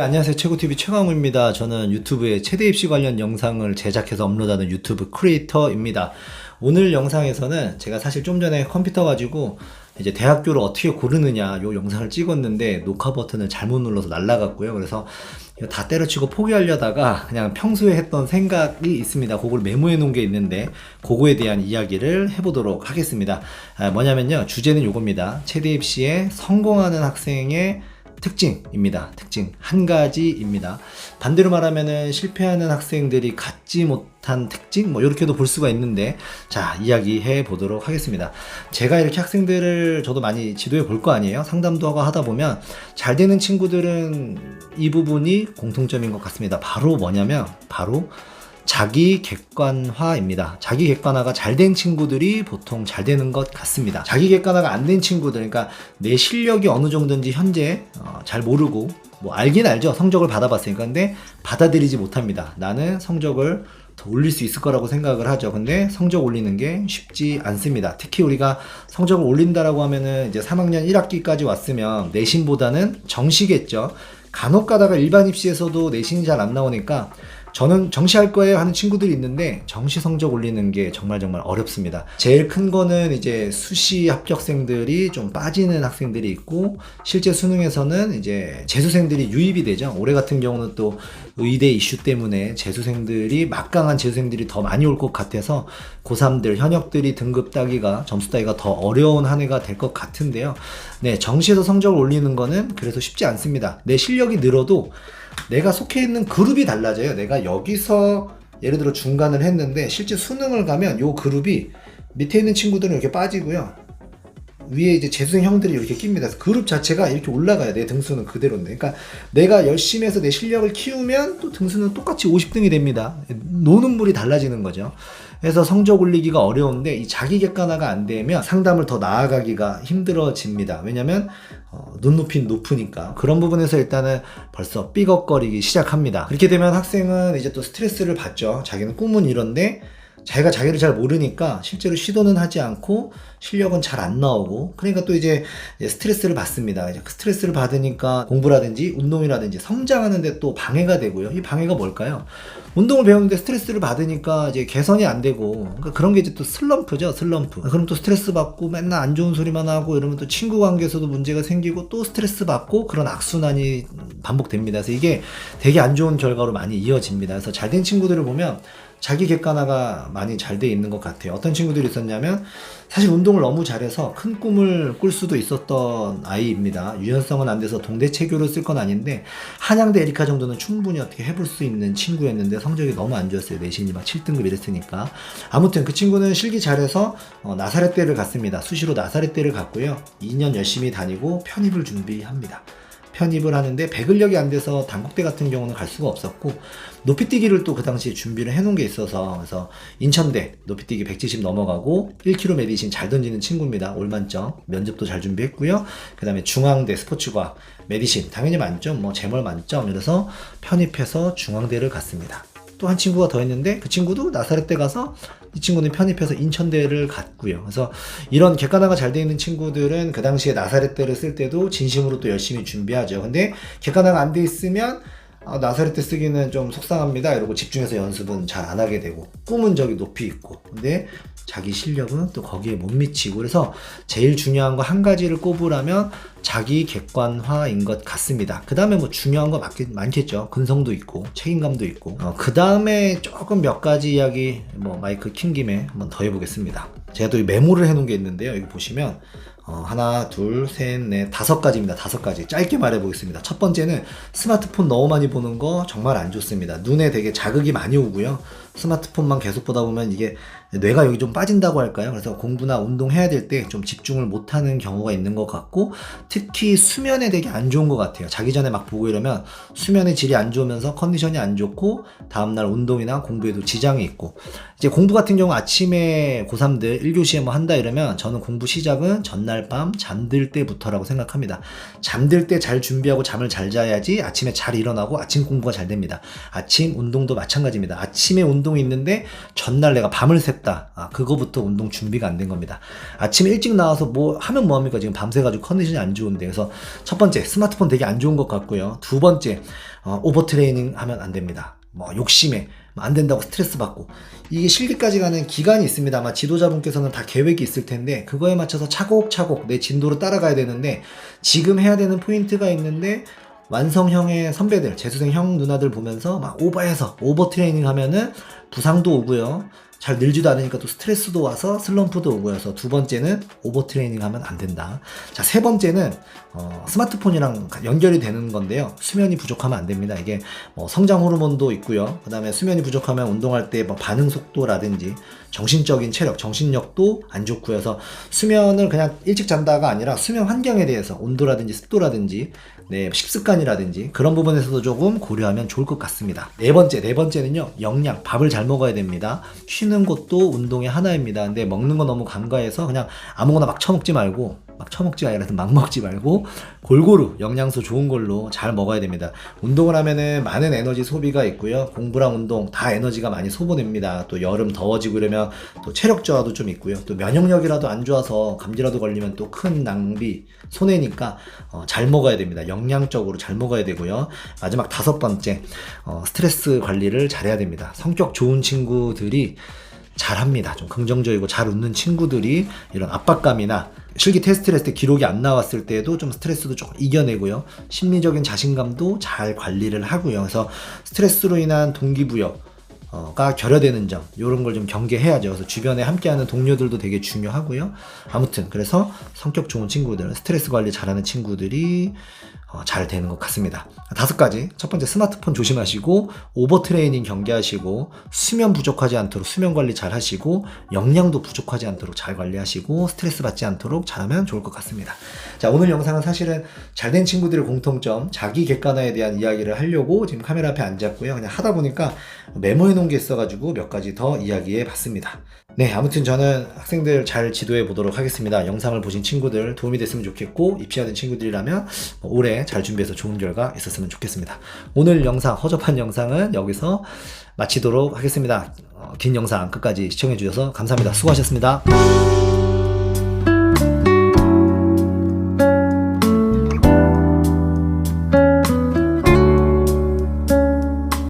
네, 안녕하세요. 최고TV 최강우입니다. 저는 유튜브에 최대 입시 관련 영상을 제작해서 업로드하는 유튜브 크리에이터입니다. 오늘 영상에서는 제가 사실 좀 전에 컴퓨터 가지고 이제 대학교를 어떻게 고르느냐 요 영상을 찍었는데 녹화 버튼을 잘못 눌러서 날라갔고요. 그래서 다 때려치고 포기하려다가 그냥 평소에 했던 생각이 있습니다. 그걸 메모해 놓은 게 있는데 그거에 대한 이야기를 해보도록 하겠습니다. 아, 뭐냐면요. 주제는 요겁니다. 최대 입시에 성공하는 학생의 특징입니다. 특징 한 가지입니다. 반대로 말하면은 실패하는 학생들이 갖지 못한 특징 뭐 이렇게도 볼 수가 있는데 자 이야기해 보도록 하겠습니다. 제가 이렇게 학생들을 저도 많이 지도해 볼 거 아니에요. 상담도 하고 하다 보면 잘 되는 친구들은 이 부분이 공통점인 것 같습니다. 바로 뭐냐면 바로 자기 객관화입니다. 자기 객관화가 잘 된 친구들이 보통 잘 되는 것 같습니다. 자기 객관화가 안 된 친구들, 그러니까 내 실력이 어느 정도인지 현재 어, 잘 모르고 뭐 알긴 알죠. 성적을 받아봤으니까. 근데 받아들이지 못합니다. 나는 성적을 더 올릴 수 있을 거라고 생각을 하죠. 근데 성적 올리는 게 쉽지 않습니다. 특히 우리가 성적을 올린다라고 하면은 이제 3학년 1학기까지 왔으면 내신보다는 정시겠죠. 간혹 가다가 일반 입시에서도 내신이 잘 안 나오니까 저는 정시할 거예요 하는 친구들이 있는데 정시 성적 올리는 게 정말 정말 어렵습니다. 제일 큰 거는 이제 수시 합격생들이 좀 빠지는 학생들이 있고 실제 수능에서는 이제 재수생들이 유입이 되죠. 올해 같은 경우는 또 의대 이슈 때문에 재수생들이 막강한 재수생들이 더 많이 올 것 같아서 고3들 현역들이 등급 따기가 점수 따기가 더 어려운 한 해가 될 것 같은데요. 네, 정시에서 성적을 올리는 거는 그래서 쉽지 않습니다. 내 실력이 늘어도 내가 속해 있는 그룹이 달라져요. 내가 여기서 예를 들어 중간을 했는데 실제 수능을 가면 요 그룹이 밑에 있는 친구들은 이렇게 빠지고요. 위에 이제 재수생 형들이 이렇게 낍니다. 그룹 자체가 이렇게 올라가요. 내 등수는 그대로인데. 그러니까 내가 열심히 해서 내 실력을 키우면 또 등수는 똑같이 50등이 됩니다. 노는 물이 달라지는 거죠. 그래서 성적 올리기가 어려운데 이 자기 객관화가 안 되면 상담을 더 나아가기가 힘들어집니다. 왜냐면 어, 눈높이 높으니까 그런 부분에서 일단은 벌써 삐걱거리기 시작합니다. 그렇게 되면 학생은 이제 또 스트레스를 받죠. 자기는 꿈은 이런데 자기가 자기를 잘 모르니까 실제로 시도는 하지 않고 실력은 잘 안 나오고 그러니까 또 이제 스트레스를 받습니다. 이제 그 스트레스를 받으니까 공부라든지 운동이라든지 성장하는데 또 방해가 되고요. 이 방해가 뭘까요? 운동을 배우는데 스트레스를 받으니까 이제 개선이 안 되고 그러니까 그런 게 이제 또 슬럼프죠. 슬럼프. 그럼 또 스트레스 받고 맨날 안 좋은 소리만 하고 이러면 또 친구 관계에서도 문제가 생기고 또 스트레스 받고 그런 악순환이 반복됩니다. 그래서 이게 되게 안 좋은 결과로 많이 이어집니다. 그래서 잘 된 친구들을 보면 자기 객관화가 많이 잘 돼 있는 것 같아요. 어떤 친구들이 있었냐면 사실 운동을 너무 잘해서 큰 꿈을 꿀 수도 있었던 아이입니다. 유연성은 안 돼서 동대 체교를 쓸 건 아닌데 한양대 에리카 정도는 충분히 어떻게 해볼 수 있는 친구였는데 성적이 너무 안 좋았어요. 내신이 막 7등급 이랬으니까. 아무튼 그 친구는 실기 잘해서 어, 나사렛대를 갔습니다. 수시로 나사렛대를 갔고요. 2년 열심히 다니고 편입을 준비합니다. 편입을 하는데 배근력이 안 돼서 단국대 같은 경우는 갈 수가 없었고 높이뛰기를 또 그 당시에 준비를 해놓은 게 있어서 그래서 인천대 높이뛰기 170 넘어가고 1km 메디신 잘 던지는 친구입니다 올만점 면접도 잘 준비했고요 그 다음에 중앙대 스포츠과학 메디신 당연히 만점 뭐 재멀 만점 이래서 편입해서 중앙대를 갔습니다 또 한 친구가 더 있는데 그 친구도 나사렛대 가서 이 친구는 편입해서 인천대를 갔고요. 그래서 이런 객관화가 잘 돼 있는 친구들은 그 당시에 나사렛대를 쓸 때도 진심으로 또 열심히 준비하죠. 근데 객관화가 안 돼 있으면 아, 나사렛대 쓰기는 좀 속상합니다. 이러고 집중해서 연습은 잘 안 하게 되고 꿈은 저기 높이 있고 근데 자기 실력은 또 거기에 못 미치고 그래서 제일 중요한 거 한 가지를 꼽으라면 자기 객관화인 것 같습니다. 그 다음에 뭐 중요한 거 많겠, 많겠죠. 근성도 있고 책임감도 있고 어, 그 다음에 조금 몇 가지 이야기 뭐 마이크 킨 김에 한번 더 해보겠습니다. 제가 또이 메모를 해놓은 게 있는데요. 여기 보시면 어, 하나, 둘, 셋, 넷, 다섯 가지입니다. 다섯 가지. 짧게 말해보겠습니다. 첫 번째는 스마트폰 너무 많이 보는 거 정말 안 좋습니다. 눈에 되게 자극이 많이 오고요. 스마트폰만 계속 보다 보면 이게 뇌가 여기 좀 빠진다고 할까요? 그래서 공부나 운동해야 될 때 좀 집중을 못하는 경우가 있는 것 같고 특히 수면에 되게 안 좋은 것 같아요. 자기 전에 막 보고 이러면 수면의 질이 안 좋으면서 컨디션이 안 좋고 다음날 운동이나 공부에도 지장이 있고 이제 공부 같은 경우 아침에 고3들 1교시에 뭐 한다 이러면 저는 공부 시작은 전날 밤 잠들 때부터라고 생각합니다. 잠들 때 잘 준비하고 잠을 잘 자야지 아침에 잘 일어나고 아침 공부가 잘 됩니다. 아침 운동도 마찬가지입니다. 아침에 운동 운동이 있는데 전날 내가 밤을 샜다. 아, 그거부터 운동 준비가 안 된 겁니다. 아침에 일찍 나와서 뭐 하면 뭐합니까? 지금 밤새가지고 컨디션이 안 좋은데. 그래서 첫 번째, 스마트폰 되게 안 좋은 것 같고요. 두 번째, 어, 오버트레이닝 하면 안 됩니다. 뭐 욕심에 뭐안 된다고 스트레스 받고 이게 실기까지 가는 기간이 있습니다. 아마 지도자분께서는 다 계획이 있을 텐데 그거에 맞춰서 차곡차곡 내 진도로 따라가야 되는데 지금 해야 되는 포인트가 있는데 완성형의 선배들, 재수생 형 누나들 보면서 막 오버해서 오버 트레이닝 하면은 부상도 오고요. 잘 늘지도 않으니까 또 스트레스도 와서 슬럼프도 오고요. 그래서 두 번째는 오버 트레이닝 하면 안 된다. 자, 세 번째는 어, 스마트폰이랑 연결이 되는 건데요. 수면이 부족하면 안 됩니다. 이게 뭐 성장 호르몬도 있고요. 그 다음에 수면이 부족하면 운동할 때 뭐 반응 속도라든지 정신적인 체력, 정신력도 안 좋고요. 그래서 수면을 그냥 일찍 잔다가 아니라 수면 환경에 대해서 온도라든지 습도라든지 네, 식습관이라든지 그런 부분에서도 조금 고려하면 좋을 것 같습니다. 네 번째, 네 번째는요, 영양, 밥을 잘 먹어야 됩니다. 쉬는 것도 운동의 하나입니다. 근데 먹는 거 너무 간과해서 그냥 아무거나 막 처먹지 말고, 막 처먹지 아니라 막 먹지 말고, 골고루 영양소 좋은 걸로 잘 먹어야 됩니다. 운동을 하면은 많은 에너지 소비가 있고요. 공부랑 운동 다 에너지가 많이 소모됩니다. 또 여름 더워지고 이러면 또 체력 저하도 좀 있고요. 또 면역력이라도 안 좋아서 감기라도 걸리면 또 큰 낭비, 손해니까 어, 잘 먹어야 됩니다. 영양적으로 잘 먹어야 되고요. 마지막 다섯 번째, 어, 스트레스 관리를 잘해야 됩니다. 성격 좋은 친구들이 잘합니다. 좀 긍정적이고 잘 웃는 친구들이 이런 압박감이나 실기 테스트를 했을 때 기록이 안 나왔을 때도 좀 스트레스도 조금 이겨내고요. 심리적인 자신감도 잘 관리를 하고요. 그래서 스트레스로 인한 동기부여 가 결여되는 점 이런 걸 좀 경계해야죠. 그래서 주변에 함께하는 동료들도 되게 중요하고요. 아무튼 그래서 성격 좋은 친구들, 스트레스 관리 잘하는 친구들이 어, 잘 되는 것 같습니다. 다섯 가지. 첫 번째 스마트폰 조심하시고 오버 트레이닝 경계하시고 수면 부족하지 않도록 수면 관리 잘 하시고 영양도 부족하지 않도록 잘 관리하시고 스트레스 받지 않도록 잘하면 좋을 것 같습니다. 자, 오늘 영상은 사실은 잘된 친구들의 공통점, 자기 객관화에 대한 이야기를 하려고 지금 카메라 앞에 앉았고요. 그냥 하다 보니까 메모해 놓은 게 있어가지고 몇 가지 더 이야기해 봤습니다. 네, 아무튼 저는 학생들 잘 지도해 보도록 하겠습니다. 영상을 보신 친구들 도움이 됐으면 좋겠고, 입시하는 친구들이라면 뭐 올해 잘 준비해서 좋은 결과 있었으면 좋겠습니다. 오늘 영상, 허접한 영상은 여기서 마치도록 하겠습니다. 어, 긴 영상 끝까지 시청해 주셔서 감사합니다. 수고하셨습니다.